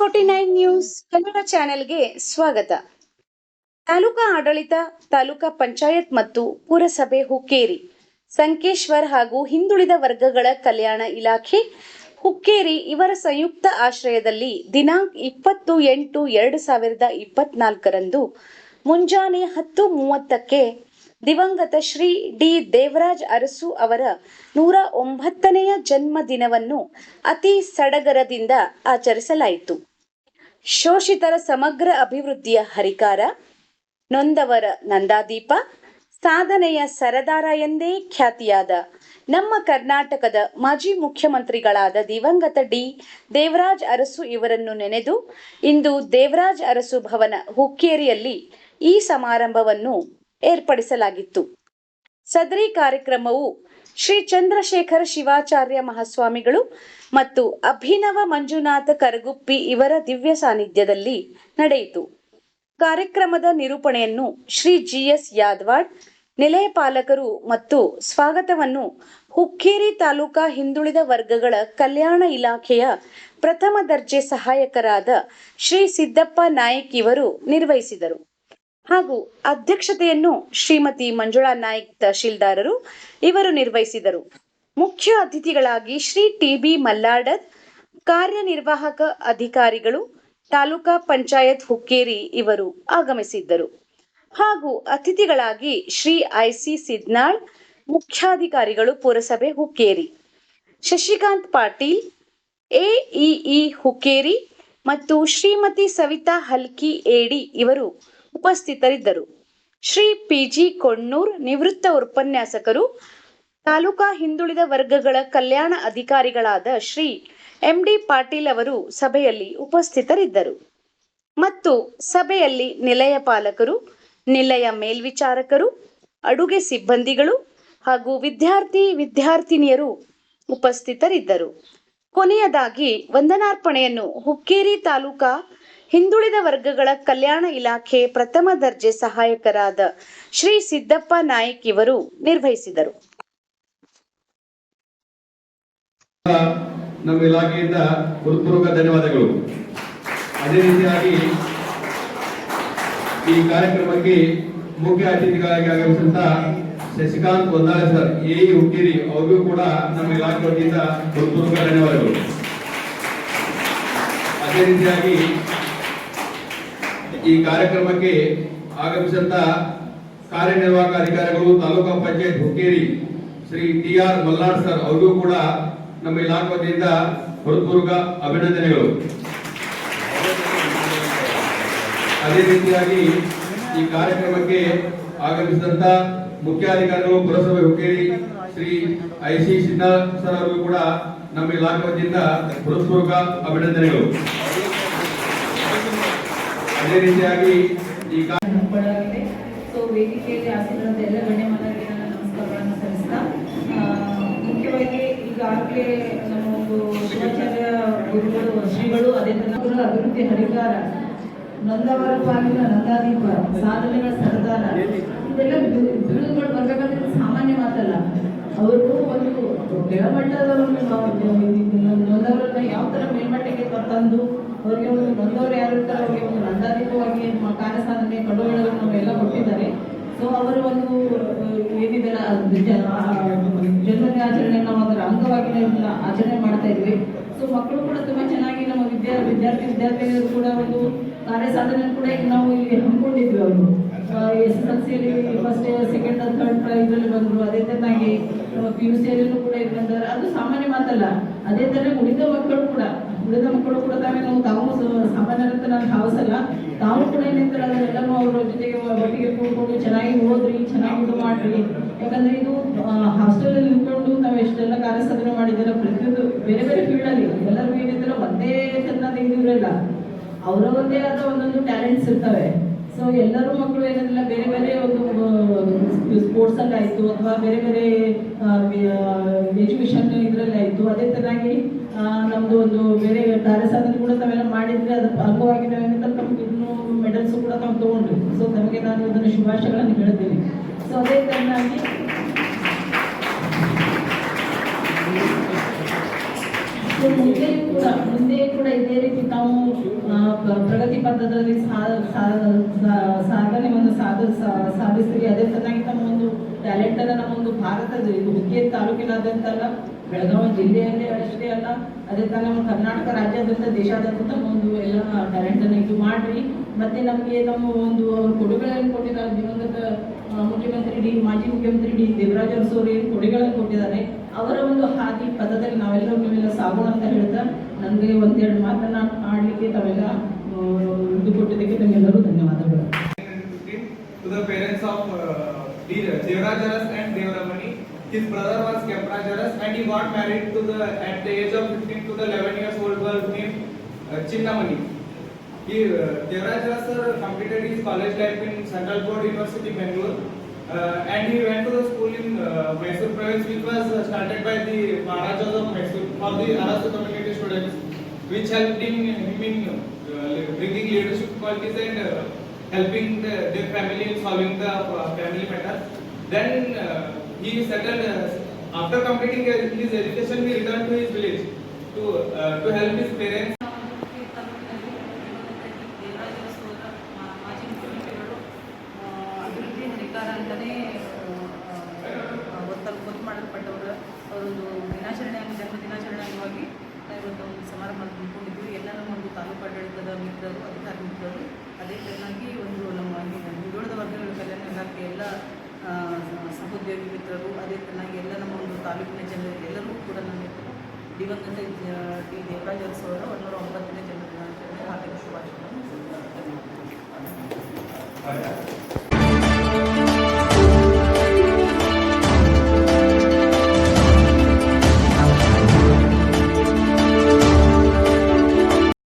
Forty nine news Kannada ಚಾನೆಲ್ಗೆ ಸ್ವಾಗತ. ತಾಲೂಕಾ ಆಡಳಿತ, ತಾಲೂಕಾ ಪಂಚಾಯತ್ ಮತ್ತು ಪುರಸಭೆ ಹುಕ್ಕೇರಿ, ಸಂಕೇಶ್ವರ್ ಹಾಗೂ ಹಿಂದುಳಿದ ವರ್ಗಗಳ ಕಲ್ಯಾಣ ಇಲಾಖೆ ಹುಕ್ಕೇರಿ ಇವರ ಸಂಯುಕ್ತ ಆಶ್ರಯದಲ್ಲಿ ದಿನಾಂಕ ಇಪ್ಪತ್ತು ಎಂಟು ಎರಡು ಸಾವಿರದ ಇಪ್ಪತ್ನಾಲ್ಕರಂದು ಮುಂಜಾನೆ ಹತ್ತು ಮೂವತ್ತಕ್ಕೆ ದಿವಂಗತ ಶ್ರೀ ಡಿ ದೇವರಾಜ್ ಅರಸು ಅವರ ನೂರ ಒಂಬತ್ತನೆಯ ಜನ್ಮ ದಿನವನ್ನು ಅತಿ ಸಡಗರದಿಂದ ಆಚರಿಸಲಾಯಿತು. ಶೋಷಿತರ ಸಮಗ್ರ ಅಭಿವೃದ್ಧಿಯ ಹರಿಕಾರ, ನೊಂದವರ ನಂದಾದೀಪ, ಸಾಧನೆಯ ಸರದಾರ ಎಂದೇ ಖ್ಯಾತಿಯಾದ ನಮ್ಮ ಕರ್ನಾಟಕದ ಮಾಜಿ ಮುಖ್ಯಮಂತ್ರಿಗಳಾದ ದಿವಂಗತ ಡಿ. ದೇವರಾಜ್ ಅರಸು ಇವರನ್ನು ನೆನೆದು, ಇಂದು ದೇವರಾಜ್ ಅರಸು ಭವನ ಹುಕ್ಕೇರಿಯಲ್ಲಿ ಈ ಸಮಾರಂಭವನ್ನು ಏರ್ಪಡಿಸಲಾಗಿತ್ತು. ಸದರಿ ಕಾರ್ಯಕ್ರಮವು ಶ್ರೀ ಚಂದ್ರಶೇಖರ ಶಿವಾಚಾರ್ಯ ಮಹಾಸ್ವಾಮಿಗಳು ಮತ್ತು ಅಭಿನವ ಮಂಜುನಾಥ ಕರಗುಪ್ಪಿ ಇವರ ದಿವ್ಯ ಸಾನ್ನಿಧ್ಯದಲ್ಲಿ ನಡೆಯಿತು. ಕಾರ್ಯಕ್ರಮದ ನಿರೂಪಣೆಯನ್ನು ಶ್ರೀ ಜಿ ಎಸ್ ಯಾದವಾಡ್ ನಿಲಯ ಪಾಲಕರು ಮತ್ತು ಸ್ವಾಗತವನ್ನು ಹುಕ್ಕೇರಿ ತಾಲೂಕಾ ಹಿಂದುಳಿದ ವರ್ಗಗಳ ಕಲ್ಯಾಣ ಇಲಾಖೆಯ ಪ್ರಥಮ ದರ್ಜೆ ಸಹಾಯಕರಾದ ಶ್ರೀ ಸಿದ್ದಪ್ಪ ನಾಯಕ್ ಇವರು ನಿರ್ವಹಿಸಿದರು. ಹಾಗೂ ಅಧ್ಯಕ್ಷತೆಯನ್ನು ಶ್ರೀಮತಿ ಮಂಜುಳಾ ನಾಯ್ಕ್ ತಹಶೀಲ್ದಾರರು ಇವರು ನಿರ್ವಹಿಸಿದರು. ಮುಖ್ಯ ಅತಿಥಿಗಳಾಗಿ ಶ್ರೀ ಟಿ ಬಿ ಕಾರ್ಯನಿರ್ವಾಹಕ ಅಧಿಕಾರಿಗಳು, ತಾಲೂಕಾ ಪಂಚಾಯತ್ ಹುಕ್ಕೇರಿ ಇವರು ಆಗಮಿಸಿದ್ದರು. ಹಾಗೂ ಅತಿಥಿಗಳಾಗಿ ಶ್ರೀ ಐಸಿ ಸಿದ್ನಾಳ್, ಮುಖ್ಯಾಧಿಕಾರಿಗಳು ಪುರಸಭೆ ಹುಕ್ಕೇರಿ, ಶಶಿಕಾಂತ್ ಪಾಟೀಲ್, ಎಇಇ ಹುಕ್ಕೇರಿ ಮತ್ತು ಶ್ರೀಮತಿ ಸವಿತಾ ಹಲ್ಕಿ, ಎಡಿ ಇವರು ಉಪಸ್ಥಿತರಿದ್ದರು. ಶ್ರೀ ಪಿಜಿ ಕೊಣ್ಣೂರ್ ನಿವೃತ್ತ ಉಪನ್ಯಾಸಕರು, ತಾಲೂಕಾ ಹಿಂದುಳಿದ ವರ್ಗಗಳ ಕಲ್ಯಾಣ ಅಧಿಕಾರಿಗಳಾದ ಶ್ರೀ ಎಂ ಡಿ ಪಾಟೀಲ್ ಅವರು ಸಭೆಯಲ್ಲಿ ಉಪಸ್ಥಿತರಿದ್ದರು. ಮತ್ತು ಸಭೆಯಲ್ಲಿ ನಿಲಯ ಪಾಲಕರು, ನಿಲಯ ಮೇಲ್ವಿಚಾರಕರು, ಅಡುಗೆ ಸಿಬ್ಬಂದಿಗಳು ಹಾಗೂ ವಿದ್ಯಾರ್ಥಿ ವಿದ್ಯಾರ್ಥಿನಿಯರು ಉಪಸ್ಥಿತರಿದ್ದರು. ಕೊನೆಯದಾಗಿ ವಂದನಾರ್ಪಣೆಯನ್ನು ಹುಕ್ಕೇರಿ ತಾಲೂಕಾ ಹಿಂದುಳಿದ ವರ್ಗಗಳ ಕಲ್ಯಾಣ ಇಲಾಖೆ ಪ್ರಥಮ ದರ್ಜೆ ಸಹಾಯಕರಾದ ಶ್ರೀ ಸಿದ್ದಪ್ಪ ನಾಯ್ಕ್ ಇವರು ನಿರ್ವಹಿಸಿದರು. ನಮ್ಮ ಇಲಾಖೆಯಿಂದ ಹೃತ್ಪೂರ್ವಕ ಧನ್ಯವಾದಗಳು. ಅದೇ ರೀತಿಯಾಗಿ ಈ ಕಾರ್ಯಕ್ರಮಕ್ಕೆ ಮುಖ್ಯ ಅತಿಥಿಗಳಾಗಿ ಆಗಮಿಸಿದಂತ ಶಶಿಕಾಂತ್ ಒಂದಾಳೆ ಸರ್, ಎ ಹುಟ್ಟಿರಿ ಅವ್ರಿಗೂ ಕೂಡ ನಮ್ಮ ಇಲಾಖೆ ವತಿಯಿಂದ ಹೃತ್ಪೂರ್ವಕ ಧನ್ಯವಾದಗಳು. ಅದೇ ರೀತಿಯಾಗಿ ಈ ಕಾರ್ಯಕ್ರಮಕ್ಕೆ ಆಗಮಿಸಿದಂತ ಕಾರ್ಯನಿರ್ವಾಹಕ ಅಧಿಕಾರಿಗಳು taluka panchayat Hukkeri Shri T R Malnad sir ಅವರಿಗೂ ಕೂಡ ನಮ್ಮ ಇಲಾಖೆ ವತಿಯಿಂದ ಹೃತ್ಪೂರ್ವಕ ಅಭಿನಂದನೆಗಳು. ಅದೇ ರೀತಿಯಾಗಿ ಈ ಕಾರ್ಯಕ್ರಮಕ್ಕೆ ಆಗಮಿಸಿದಂತ ಮುಖ್ಯಾಧಿಕಾರಿಗಳು ಪುರಸಭೆ Hukkeri Shri I C Sinha sir ಅವರಿಗೂ ಕೂಡ ನಮ್ಮ ಇಲಾಖೆ ವತಿಯಿಂದ ಹೃತ್ಪೂರ್ವಕ ಅಭಿನಂದನೆಗಳು. ಅದೇ ರೀತಿಯಾಗಿ ಈ ಕಾ- ಹಮ್ಮಿಕೊಳ್ಳಲಾಗಿದೆ ಸೊ ವೇದಿಕೆಯಲ್ಲಿ ಆಸೀನರಾದ ಎಲ್ಲ ಗಣ್ಯಮಾನ್ಯರಿಗೆ ನನ್ನ ನಮಸ್ಕಾರಗಳನ್ನು ಸಲ್ಲಿಸ್ತಾ ಮುಖ್ಯವಾಗಿ ಈಗಾಗಲೇ ನಮ್ಮ ಒಂದು ಶಿವಾಚಾರ್ಯ ಗುರುಗಳು, ಶ್ರೀಗಳು, ಅದೇ ತರ ಅಭಿವೃದ್ಧಿ ಹರಿಕಾರ ನೊಂದವರ ಪಾಲಿನ ನಂದಾದೀಪ, ಸಾಧನೆಗಳ ಸರ್ದಾರ, ಇದೆಲ್ಲ ಬಿರುದುಗಳು ಬರ್ಬೇಕಂದ್ರೆ ಸಾಮಾನ್ಯ ಮಾತಲ್ಲ. ಅವರು ಒಂದು ಕೆಳಮಟ್ಟದ ಒಂದು ನಾವು ನೊಂದವರನ್ನ ಯಾವ ಥರ ಮೇಲ್ಮಟ್ಟಕ್ಕೆ ತಂದು ಅವರಿಗೆ ಒಂದು ನೊಂದವರು ಯಾರು ಇರ್ತಾರೆ ಅವರಿಗೆ ಒಂದು ನಂದಾದೀಪವಾಗಿ ಕಾರ್ಯಸಾಧನೆ ಕಾರ್ಯ ಸಾಧನೆ ಕಡುಗಳನ್ನು ಎಲ್ಲ ಕೊಟ್ಟಿದ್ದಾರೆ. ಸೊ ಅವರ ಒಂದು ಏನಿದೆ ಅಲ್ಲ, ಅದು ಜನ್ಮದಿನ ಆಚರಣೆ ನಾವು ಅದರ ಅಂಗವಾಗಿ ನಾವು ಆಚರಣೆ ಮಾಡ್ತಾ ಇದ್ವಿ. ಸೊ ಮಕ್ಕಳು ಕೂಡ ತುಂಬಾ ಚೆನ್ನಾಗಿ ನಮ್ಮ ವಿದ್ಯಾ ವಿದ್ಯಾರ್ಥಿ ವಿದ್ಯಾರ್ಥಿಗಳು ಕೂಡ ಒಂದು ಕಾರ್ಯ ಸಾಧನೆ ಕೂಡ ನಾವು ಇಲ್ಲಿ ಹಮ್ಮಿಕೊಂಡಿದ್ವಿ ಅವರು. ಎಸ್ ಎಸ್ ಎಲ್ ಸಿಯಲ್ಲಿ ಫಸ್ಟ್ ಸೆಕೆಂಡ್ ಥರ್ಡ್ ಇದರಲ್ಲಿ ಬಂದರು. ಅದೇ ತರನಾಗಿ ಪಿ ಯು ಸಿಯಲ್ಲೂ ಕೂಡ ಇದು ಅದು ಸಾಮಾನ್ಯ ಮಾತಲ್ಲ. ಅದೇ ಥರ ಉಳಿದ ಮಕ್ಕಳು ಕೂಡ. ಉಳಿದ ಮಕ್ಕಳು ಕೂಡ ತಾವೇ ನಾವು ತಾವು ಸಾಮಾನ್ಯರಂತ ನಾನು ಭಾವಿಸಲ್ಲ ತಾವು ಕೂಡ ಏನಿರ್ತಾರೆ ಎಲ್ಲರೂ ಅವರ ಜೊತೆಗೆ ಒಟ್ಟಿಗೆ ಕೂತ್ಕೊಂಡು ಚೆನ್ನಾಗಿ ಓದ್ರಿ, ಚೆನ್ನಾಗಿ ಇದು ಮಾಡ್ರಿ. ಯಾಕಂದ್ರೆ ಇದು ಹಾಸ್ಟೆಲ್ ಅಲ್ಲಿ ನಿಂತ್ಕೊಂಡು ನಾವು ಎಷ್ಟೆಲ್ಲ ಕಾರ್ಯ ಸಾಧನೆ ಮಾಡಿದ್ದೇವೆ ಪ್ರತಿಯೊಂದು ಬೇರೆ ಬೇರೆ ಫೀಲ್ಡ್ ಅಲ್ಲಿ ಎಲ್ಲರಿಗೂ ಏನಿದ್ರೆ ಒಂದೇ ಚೆನ್ನಾಗಿ ತೆಗೆದಿರಲ್ಲ ಅವರವರದೇ ಆದ ಒಂದೊಂದು ಟ್ಯಾಲೆಂಟ್ಸ್ ಇರ್ತವೆ. ಸೊ ಎಲ್ಲರೂ ಮಕ್ಕಳು ಏನಿಲ್ಲ ಬೇರೆ ಬೇರೆ ಒಂದು ಸ್ಪೋರ್ಟ್ಸ್ ಅಲ್ಲಿ ಆಯ್ತು ಅಥವಾ ಬೇರೆ ಬೇರೆ ಎಜುಕೇಶನ್ ಇದ್ರಲ್ಲಿ ಆಯ್ತು ಅದೇ ತರನಾಗಿ ನಮ್ದು ಒಂದು ಬೇರೆ ಕಾರ್ಯ ಸಾಧನೆ ಕೂಡ ತಾವೆಲ್ಲ ಮಾಡಿದ್ರೆ ಅದ್ರ ಅಂಗವಾಗಿ ನಾವೇನಂತ ನಮ್ಗೆ ಇನ್ನೂ ಮೆಡಲ್ಸ್ ಕೂಡ ನಾವು ತಗೊಂಡ್ರಿ ಸೊ ನಮಗೆ ನಾನು ಇದನ್ನು ಶುಭಾಶಯಗಳನ್ನು ಹೇಳ್ತೀನಿ ಸೊ ಅದೇ ತರನಾಗಿ ಮುಂದೆ ಕೂಡ ಇದೇ ರೀತಿ ನಾವು ಪ್ರಗತಿ ಪಥದಲ್ಲಿ ಸಾಧನೆಯನ್ನು ಸಾಧ ಸಾಧಿಸ್ತೀವಿ. ಅದೇ ಚೆನ್ನಾಗಿ ನಮ್ಮ ಒಂದು ಟ್ಯಾಲೆಂಟ್ ಅನ್ನ ನಮ್ಮ ಒಂದು ಭಾರತದ ಇದು ಹುಕ್ಕೇರಿ ತಾಲೂಕಿನಾದ್ಯಂತ ಅಲ್ಲ ಬೆಳಗಾವಿ ಜಿಲ್ಲೆಯಲ್ಲಿ ಅಷ್ಟೇ ಅಲ್ಲ, ಅದೇ ತರ ನಮ್ಮ ಕರ್ನಾಟಕ ರಾಜ್ಯಾದ್ಯಂತ ದೇಶಾದ್ಯಂತ ಒಂದು ಎಲ್ಲ ಟ್ಯಾಲೆಂಟ್ ಅನ್ನ ಇದು ಮಾಡ್ರಿ. ಮತ್ತೆ ನಮಗೆ ನಮ್ಮ ಒಂದು ಕೊಡುಗೆಗಳನ್ನು ಕೊಟ್ಟಿದ್ದಾರೆ ದಿವಂಗತ ಮುಖ್ಯಮಂತ್ರಿ ಡಿ, ಮಾಜಿ ಮುಖ್ಯಮಂತ್ರಿ ಡಿ ದೇವರಾಜ ಅವರು ಏನು ಕೊಡುಗೆಗಳನ್ನು ಕೊಟ್ಟಿದ್ದಾರೆ, ಅವರ ಒಂದು ಹಾದಿ ಪದದಲ್ಲಿ ನಾವೆಲ್ಲರೂ ನೀವೆಲ್ಲ ಸಾಗೋಣ ಅಂತ ಹೇಳ್ತಾ ನನಗೆ ಒಂದೆರಡು ಮಾತನ್ನ ಆಡ್ಲಿಕ್ಕೆ ತಾವೆಲ್ಲ ಇದು ಕೊಟ್ಟಿದ್ದಕ್ಕೆ ನಮಗೆಲ್ಲರೂ ಧನ್ಯವಾದಗಳು. 1915 to and Devramani. His brother was Kempraj and he got married to the at the age of 15 to the 11 years old girl named uh, Chinnamani. He uh, Devraj Aras sir completed his college life in Central Board University, Bangalore. Uh, and he went to the school in uh, Mysore province, which was uh, started by the Maharajas of Mysore for the Arasu community students, which helped him, him in uh, bringing leadership qualities and uh, helping the, their family in solving the uh, family matters. Then uh, he settled, uh, after completing his education, he returned to his village to, uh, to help his parents. ಅವರೊಂದು ದಿನಾಚರಣೆ ಜನ್ಮ ದಿನಾಚರಣೆ ಅಂಗವಾಗಿ ಇವತ್ತು ಒಂದು ಸಮಾರಂಭ ಹಮ್ಮಿಕೊಂಡಿದ್ವಿ ಎಲ್ಲ ಒಂದು ತಾಲೂಕು ಆಡಳಿತದ ಮಿತ್ರರು ಅಧಿಕಾರಿ ಮಿತ್ರರು ಅದೇ ಚೆನ್ನಾಗಿ ಒಂದು ನಮ್ಮ ಹಿಂದುಳಿದ ವರ್ಗಗಳ ಕಲ್ಯಾಣ ಇಲಾಖೆ ಎಲ್ಲ ಆ, ಸಹೋದ್ಯೋಗಿ ಚೆನ್ನಾಗಿ ಎಲ್ಲ ನಮ್ಮ ಒಂದು ತಾಲೂಕಿನ ಜನರು, ಎಲ್ಲರೂ ಕೂಡ ನನ್ನ ದಿವಂಗತ ಡಿ ದೇವರಾಜ ಅವರ ಒಂದೂರ ಒಂಬತ್ತನೇ ಜನ್ಮ ದಿನಾಚರಣೆ ಹಾರ್ದಿಕ ಶುಭಾಶಯಗಳನ್ನು